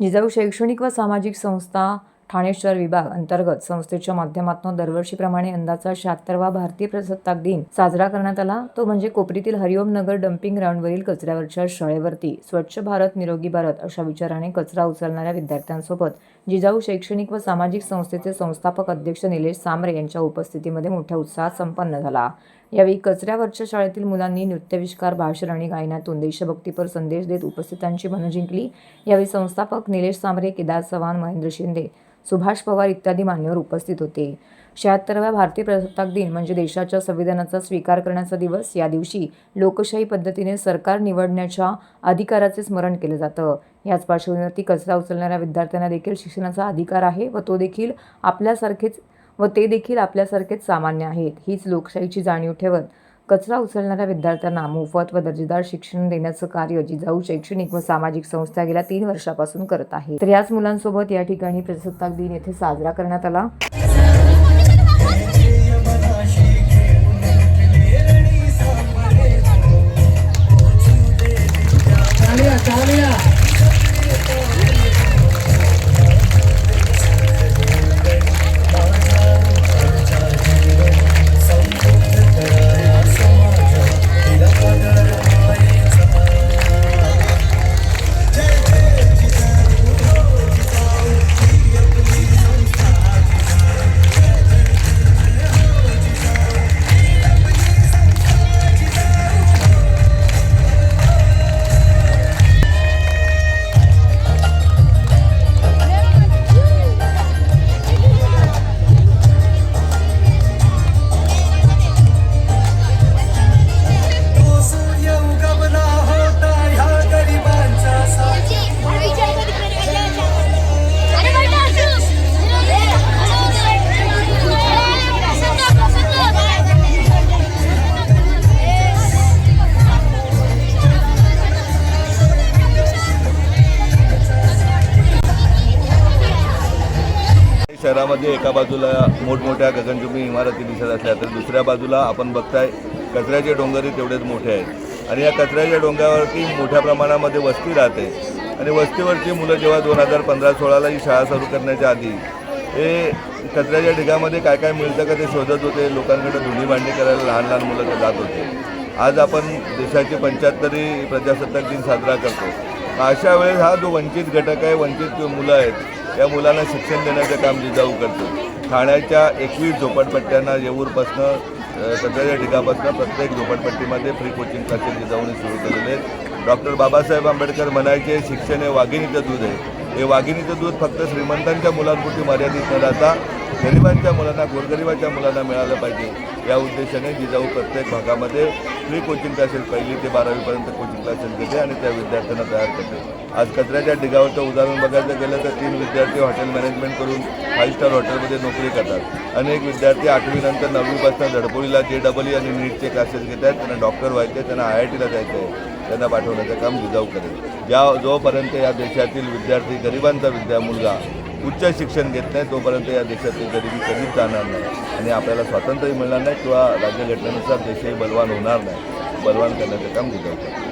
जिजाऊ शैक्षणिक व सामाजिक संस्था ठाणे शहर विभाग अंतर्गत संस्थेच्या माध्यमातून दरवर्षीप्रमाणे यंदाचा शहात्तरवा भारतीय प्रजासत्ताक दिन साजरा करण्यात आला. तो म्हणजे कोपरीतील हरिओम नगर डम्पिंग ग्राउंडवरील कचऱ्यावरच्या शाळेवरती स्वच्छ भारत निरोगी भारत अशा विचाराने कचरा उचलणाऱ्या विद्यार्थ्यांसोबत जिजाऊ शैक्षणिक व सामाजिक संस्थेचे संस्थापक अध्यक्ष निलेश सांबरे यांच्या उपस्थितीमध्ये मोठ्या उत्साहात संपन्न झाला. यावेळी कचऱ्यावरच्या शाळेतील मुलांनी नृत्यविष्कार भाषण आणि गायनातून देशभक्तीपर संदेश देत उपस्थितांची मनं जिंकली. यावेळी संस्थापक निलेश सांबरे केदार चव्हाण महेंद्र शिंदे सुभाष पवार इत्यादी मान्यवर उपस्थित होते. शहात्तराव्या भारतीय प्रजासत्ताक दिन म्हणजे देशाच्या संविधानाचा स्वीकार करण्याचा दिवस. या दिवशी लोकशाही पद्धतीने सरकार निवडण्याच्या अधिकाराचे स्मरण केलं जातं. याच पार्श्वभूमीवरती कचरा उचलणाऱ्या विद्यार्थ्यांना देखील शिक्षणाचा अधिकार आहे व तो देखील आपल्यासारखेच व ते देखील आपल्यासारखेच सामान्य आहेत. हीच लोकशाहीची जाणीव ठेवत कचरा उचलणाऱ्या विद्यार्थ्यांना मोफत व दर्जेदार शिक्षण देण्याचं कार्य जिजाऊ शैक्षणिक व सामाजिक संस्था गेल्या तीन वर्षापासून करत आहे. तर याच मुलांसोबत या ठिकाणी प्रजासत्ताक दिन येथे साजरा करण्यात आला. शहरामध्ये एका बाजूला मोठमोठ्या गगनचुंबी इमारती दिसत असल्या तर दुसऱ्या बाजूला आपण बघताय कचऱ्याचे डोंगरही तेवढेच मोठे आहेत. आणि या कचऱ्याच्या डोंगरावरती मोठ्या प्रमाणामध्ये वस्ती राहते. आणि वस्तीवरची मुलं जेव्हा दोन हजार पंधरा सोळाला ही शाळा सुरू करण्याच्या आधी हे कचऱ्याच्या ढिगामध्ये काय काय मिळतं का ते शोधत होते. लोकांकडे धुणी भांडी करायला लहान लहान मुलं जात होते. आज आपण देशाची पंच्याहत्तरी प्रजासत्ताक दिन साजरा करतो. अशा वेळेस हा जो वंचित घटक आहे वंचित मुलं आहेत या मुलांना शिक्षण देण्याचं काम जिजाऊ करतो. ठाण्याच्या एकवीस झोपडपट्ट्यांना येऊरपासनं सध्याच्या कचऱ्याच्या प्रत्येक झोपडपट्टीमध्ये फ्री कोचिंग क्लासेस जिजाऊने सुरू केलेले आहेत. डॉक्टर बाबासाहेब आंबेडकर म्हणायचे शिक्षण हे वाघिणीचं दूध आहे. हे वाघिणीचं दूध फक्त श्रीमंतांच्या मुलांपुरती मर्यादित न राहता गरिबांच्या मुलांना गोरगरिबाच्या मुलांना मिळालं पाहिजे. या उद्देशाने जिजाऊ प्रत्येक भागामध्ये फ्री कोचिंग क्लासेस पहिली ते बारावीपर्यंत कोचिंग क्लासेस घेते आणि त्या विद्यार्थ्यांना तयार करते. आज कचऱ्याच्या ढिगावरचं उदाहरण बघायचं गेलं तर तीन विद्यार्थी हॉटेल मॅनेजमेंट करून फाईव्ह स्टार हॉटेलमध्ये नोकरी करतात. अनेक विद्यार्थी आठवीनंतर नववीपासून धडपोळीला जे डबल आणि नीटचे क्लासेस घेत आहेत. त्यांना डॉक्टर व्हायचे त्यांना आय आय टीला जायचं आहे त्यांना पाठवण्याचं काम जिजाऊ करेल. ज्या जोपर्यंत या देशातील विद्यार्थी गरिबांचा विद्या मुलगा उच्च शिक्षण घेत नाही तोपर्यंत या देशातील गरिबी कधीच जाणार नाही. आणि आपल्याला स्वातंत्र्य मिळणार नाही किंवा राज्यघटनेनुसार देशही बलवान होणार नाही. बलवान करण्याचं काम जिजाऊ करेल.